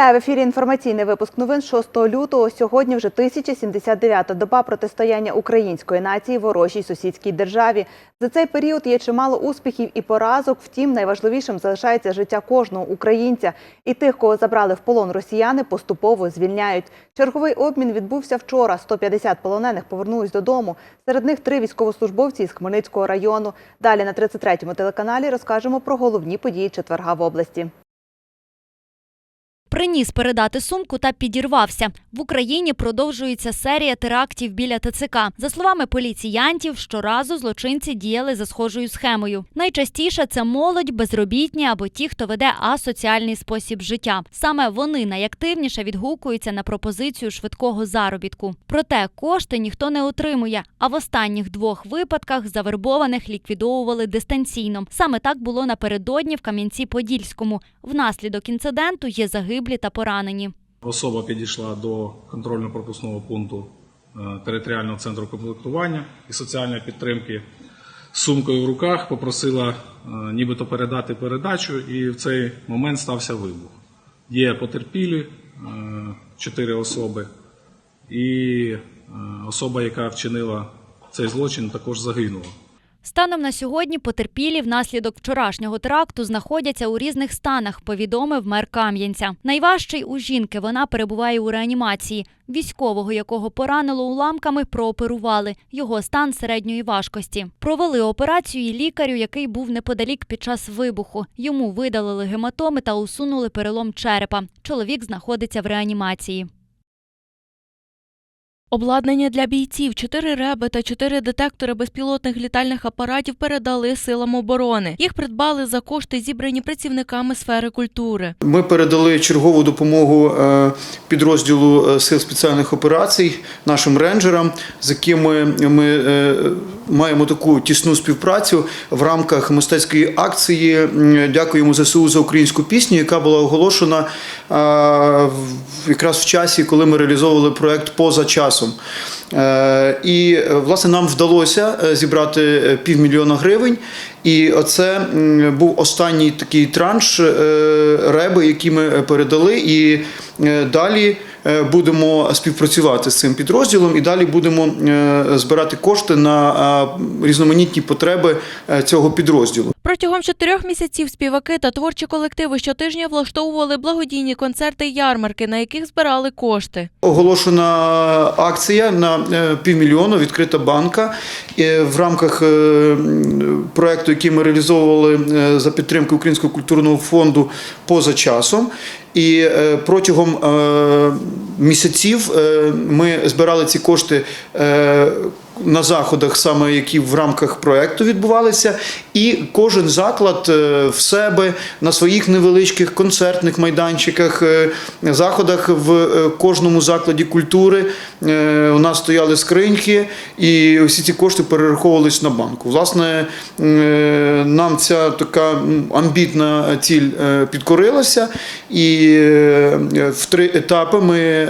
Вітаю в ефірі. Інформаційний випуск новин 6 лютого. Сьогодні вже 1079-та доба протистояння української нації ворожій сусідській державі. За цей період є чимало успіхів і поразок. Втім, найважливішим залишається життя кожного українця. І тих, кого забрали в полон росіяни, поступово звільняють. Черговий обмін відбувся вчора. 150 полонених повернулись додому. Серед них три військовослужбовці із Хмельницького району. Далі на 33-му телеканалі розкажемо про головні події четверга в області. Приніс передати сумку та підірвався. В Україні продовжується серія терактів біля ТЦК. За словами поліціянтів, щоразу злочинці діяли за схожою схемою. Найчастіше це молодь, безробітні або ті, хто веде асоціальний спосіб життя. Саме вони найактивніше відгукуються на пропозицію швидкого заробітку. Проте кошти ніхто не отримує. А в останніх двох випадках завербованих ліквідовували дистанційно. Саме так було напередодні в Кам'янці-Подільському. Внаслідок інциденту є загиблі та поранені. Особа підійшла до контрольно-пропускного пункту е, територіального центру комплектування і соціальної підтримки сумкою в руках, попросила е, нібито передати передачу, і в цей момент стався вибух. Є потерпілі, е, чотири особи, і особа, яка вчинила цей злочин, також загинула. Станом на сьогодні потерпілі внаслідок вчорашнього теракту знаходяться у різних станах, повідомив мер Кам'янця. Найважчий у жінки вона перебуває у реанімації. Військового, якого поранило уламками, прооперували. Його стан середньої важкості. Провели операцію і лікарю, який був неподалік під час вибуху. Йому видалили гематоми та усунули перелом черепа. Чоловік знаходиться в реанімації. Обладнання для бійців, чотири реби та чотири детектори безпілотних літальних апаратів передали силам оборони. Їх придбали за кошти, зібрані працівниками сфери культури. Ми передали чергову допомогу е, підрозділу е, сил спеціальних операцій нашим рейнджерам, з якими ми е, маємо таку тісну співпрацю в рамках мистецької акції. Дякуємо ЗСУ за українську пісню, яка була оголошена якраз в часі, коли ми реалізовували проект поза часом. Е, І власне нам вдалося е, зібрати е, півмільйона гривень. І оце був останній такий транш реби, які ми передали. І далі будемо співпрацювати з цим підрозділом, і далі будемо е, збирати кошти на е, різноманітні потреби е, цього підрозділу. Протягом чотирьох місяців співаки та творчі колективи щотижня влаштовували благодійні концерти й ярмарки, на яких збирали кошти. Оголошена акція на е, півмільйона, відкрита банка е, в рамках е, м, проекту, який ми реалізовували за підтримки Українського культурного фонду поза часом. І протягом місяців ми збирали ці кошти. На заходах, саме які в рамках проекту відбувалися, і кожен заклад е, в себе на своїх невеличких концертних майданчиках, е, заходах в е, кожному закладі культури у нас стояли скриньки, і всі ці кошти перераховувались на банку. Власне, нам ця така амбітна ціль підкорилася, і в три етапи ми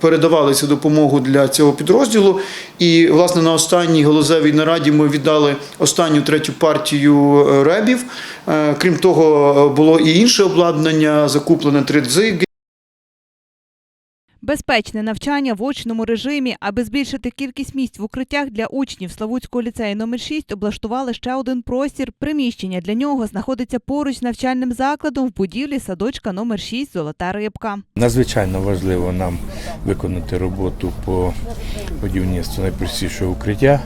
передавали цю допомогу для цього підрозділу. І, власне, на останній галузевій нараді ми віддали останню третю партію е, ребів. Е, Крім того, е, було і інше обладнання, закуплене три дзиги. Безпечне навчання в очному режимі, аби збільшити кількість місць в укриттях для учнів Славутського ліцею номер 6 облаштували ще один простір. Приміщення для нього знаходиться поруч з навчальним закладом в будівлі садочка номер 6 Золота рибка. Надзвичайно важливо нам виконати роботу по будівництву найпростішого укриття.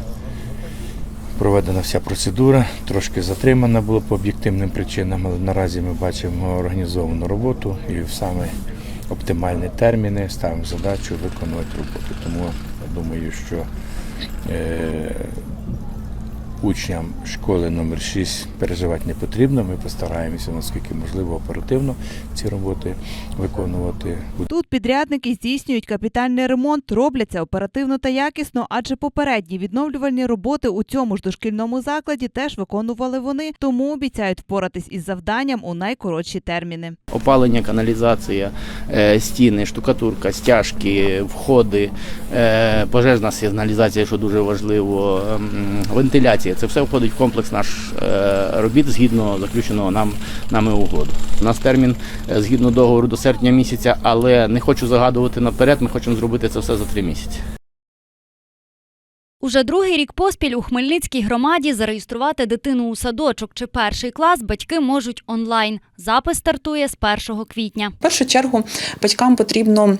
Проведена вся процедура, трошки затримана була по об'єктивним причинам, але наразі ми бачимо організовану роботу і саме оптимальні терміни ставимо задачу виконувати роботу. Тому я думаю, що е, учням школи номер 6 переживати не потрібно. Ми постараємося наскільки можливо оперативно ці роботи виконувати. Тут підрядники здійснюють капітальний ремонт, робляться оперативно та якісно, адже попередні відновлювальні роботи у цьому ж дошкільному закладі теж виконували вони, тому обіцяють впоратись із завданням у найкоротші терміни. Опалення, каналізація, е, стіни, штукатурка, стяжки, входи, е, пожежна сигналізація, що дуже важливо, ем, вентиляція. Це все входить в комплекс наш е, робіт згідно заключеного нам нами угоду. У нас термін згідно договору до серпня місяця, але не хочу загадувати наперед. Ми хочемо зробити це все за три місяці. Уже другий рік поспіль у Хмельницькій громаді зареєструвати дитину у садочок чи перший клас батьки можуть онлайн. Запис стартує з 1 квітня. В першу чергу батькам потрібно.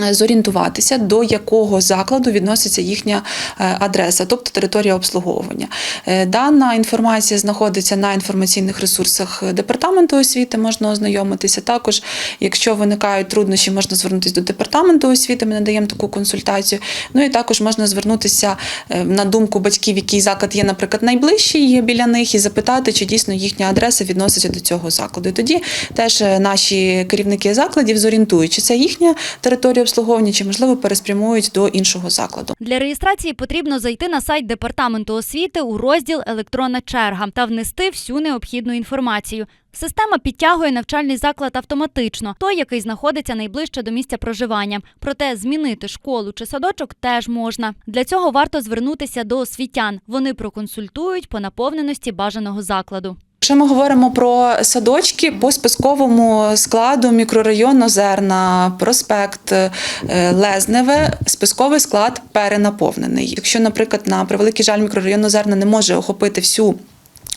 Е, Зорієнтуватися, до якого закладу відноситься їхня е, адреса, тобто територія обслуговування. Е, Дана інформація знаходиться на інформаційних ресурсах департаменту освіти, можна ознайомитися. Також, якщо виникають труднощі, можна звернутися до департаменту освіти. Ми надаємо таку консультацію. Ну і також можна звернутися на думку батьків, який заклад є, наприклад, найближчий є біля них, і запитати, чи дійсно їхня адреса відноситься до цього закладу. І тоді теж наші керівники закладів зорієнтують, чи це їхня територія обслуговування, чи можливо переспрямують до іншого закладу. Для реєстрації потрібно зайти на сайт департаменту освіти у розділ Електронна черга та внести всю необхідну інформацію. Система підтягує навчальний заклад автоматично, той, який знаходиться найближче до місця проживання. Проте змінити школу чи садочок теж можна. Для цього варто звернутися до освітян. Вони проконсультують по наповненості бажаного закладу. Якщо ми говоримо про садочки по списковому складу мікрорайону зерна, проспект е, Лезневе, списковий склад перенаповнений. Якщо, наприклад, на превеликий жаль, мікрорайон Озерна не може охопити всю.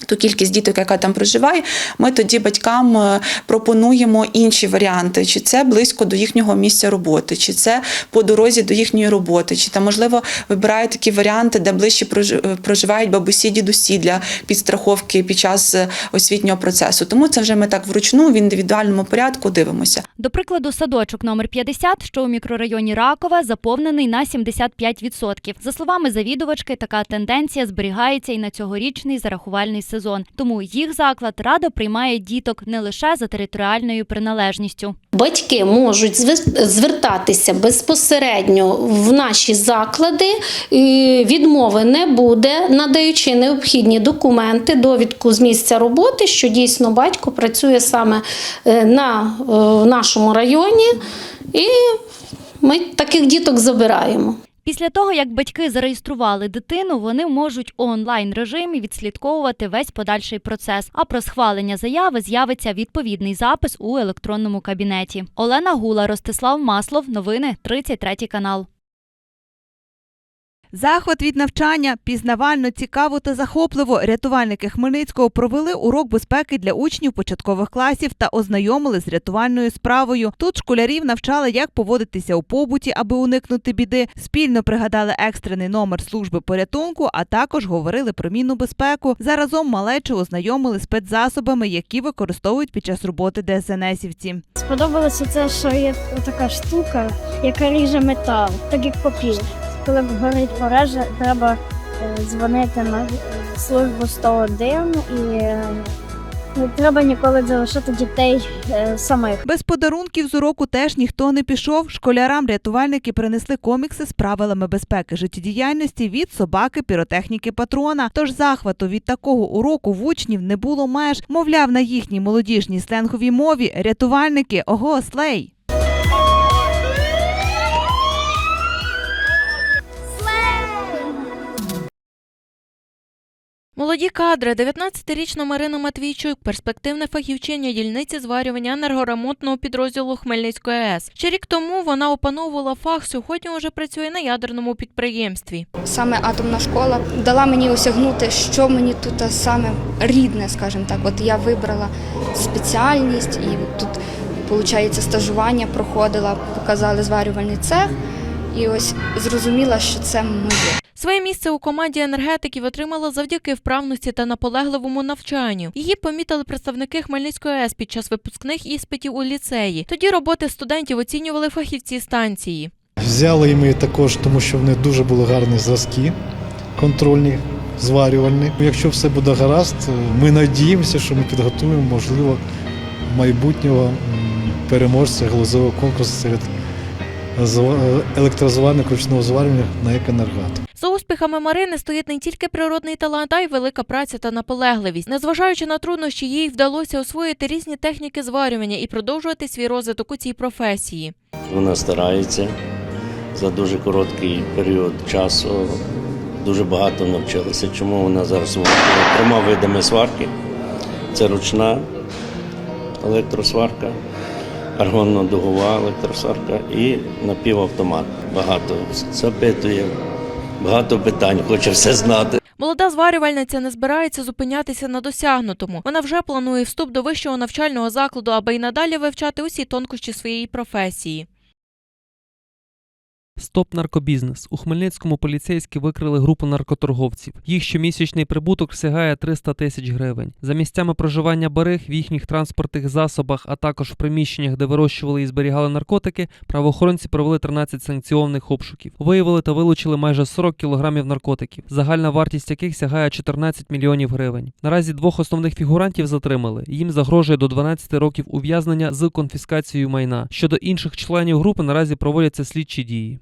Ту кількість діток, яка там проживає, ми тоді батькам е, пропонуємо інші варіанти: чи це близько до їхнього місця роботи, чи це по дорозі до їхньої роботи, чи там, можливо, вибирають такі варіанти, де ближче е, проживають бабусі, дідусі для підстраховки під час е, освітнього процесу. Тому це вже ми так вручну в індивідуальному порядку дивимося. До прикладу, садочок номер 50, що у мікрорайоні Ракове, заповнений на 75%. За словами завідувачки, така тенденція зберігається і на цьогорічний зарахувальний сезон. Тому їх заклад радо приймає діток не лише за територіальною приналежністю. Батьки можуть звертатися безпосередньо в наші заклади, відмови не буде, надаючи необхідні документи, довідку з місця роботи, що дійсно батько працює саме е, на е, нашому районі, і ми таких діток забираємо. Після того, як батьки зареєстрували дитину, вони можуть у онлайн режимі відслідковувати весь подальший процес. А про схвалення заяви з'явиться відповідний запис у електронному кабінеті. Олена Гула, Ростислав Маслов. Новини 33 канал. Захват від навчання пізнавально, цікаво та захопливо. Рятувальники Хмельницького провели урок безпеки для учнів початкових класів та ознайомили з рятувальною справою. Тут школярів навчали, як поводитися у побуті, аби уникнути біди. Спільно пригадали екстрений номер служби порятунку, а також говорили про мінну безпеку. Заразом малечу ознайомили спецзасобами, які використовують під час роботи ДСНСівці. Сподобалося це, що є така штука, яка ріже метал, так як папір. Коли горить пожежа, треба е, дзвонити на службу 101 і е, не треба ніколи залишати дітей е, самих. Без подарунків з уроку теж ніхто не пішов. Школярам рятувальники принесли комікси з правилами безпеки життєдіяльності від собаки, піротехніки, патрона. Тож захвату від такого уроку в учнів не було меж. Мовляв, на їхній молодіжній сленговій мові рятувальники ого слей. Молоді кадри, 19-річна Марина Матвійчук, перспективна фахівчиня дільниці зварювання енергоремонтного підрозділу Хмельницької АЕС. Ще рік тому вона опановувала фах, сьогодні вже працює на ядерному підприємстві. Саме атомна школа дала мені осягнути, що мені тут саме рідне, скажімо так. От я вибрала спеціальність і тут, виходить, стажування проходила, показали зварювальний цех, і ось зрозуміла, що це моє. Своє місце у команді енергетиків отримала завдяки вправності та наполегливому навчанню. Її помітили представники Хмельницької АЕС під час випускних іспитів у ліцеї. Тоді роботи студентів оцінювали фахівці станції. Взяли і ми також, тому що в них дуже були гарні зразки контрольні, зварювальні. Якщо все буде гаразд, ми надіємося, що ми підготуємо, можливо, майбутнього переможця глузового конкурсу серед електрозварних ручного зварювання на екенергатор. За успіхами Марини стоїть не тільки природний талант, а й велика праця та наполегливість. Незважаючи на труднощі, їй вдалося освоїти різні техніки зварювання і продовжувати свій розвиток у цій професії. Вона старається за дуже короткий період часу. Дуже багато навчилася. Чому вона зараз трьома видами сварки? Це ручна електросварка, аргонно-дугова електросварка і напівавтомат. Багато запитує, багато питань, хоче все знати. Молода зварювальниця не збирається зупинятися на досягнутому. Вона вже планує вступ до вищого навчального закладу, аби й надалі вивчати усі тонкощі своєї професії. Стоп наркобізнес. У Хмельницькому поліцейські викрили групу наркоторговців. Їх щомісячний прибуток сягає 300 тисяч гривень. За місцями проживання бариг в їхніх транспортних засобах, а також в приміщеннях, де вирощували і зберігали наркотики, правоохоронці провели 13 санкціонних обшуків. Виявили та вилучили майже 40 кілограмів наркотиків, загальна вартість яких сягає 14 мільйонів гривень. Наразі двох основних фігурантів затримали. Їм загрожує до 12 років ув'язнення з конфіскацією майна. Щодо інших членів групи наразі проводяться слідчі дії.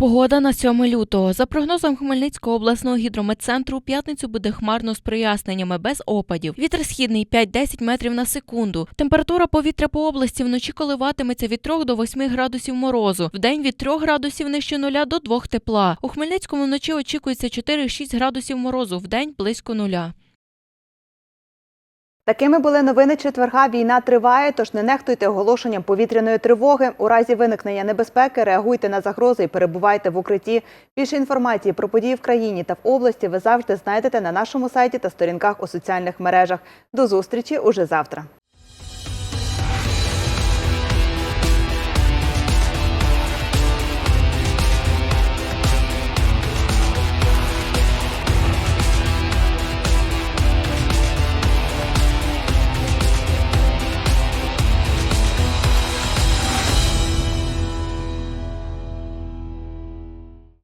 Погода на 7 лютого. За прогнозом Хмельницького обласного гідрометцентру, п'ятницю буде хмарно з проясненнями без опадів. Вітер східний 5-10 метрів на секунду. Температура повітря по області вночі коливатиметься від 3 до 8 градусів морозу. Вдень від 3 градусів нижче нуля до 2 тепла. У Хмельницькому вночі очікується 4-6 градусів морозу, вдень близько нуля. Такими були новини четверга. Війна триває, тож не нехтуйте оголошенням повітряної тривоги. У разі виникнення небезпеки реагуйте на загрози і перебувайте в укритті. Більше інформації про події в країні та в області ви завжди знайдете на нашому сайті та сторінках у соціальних мережах. До зустрічі уже завтра.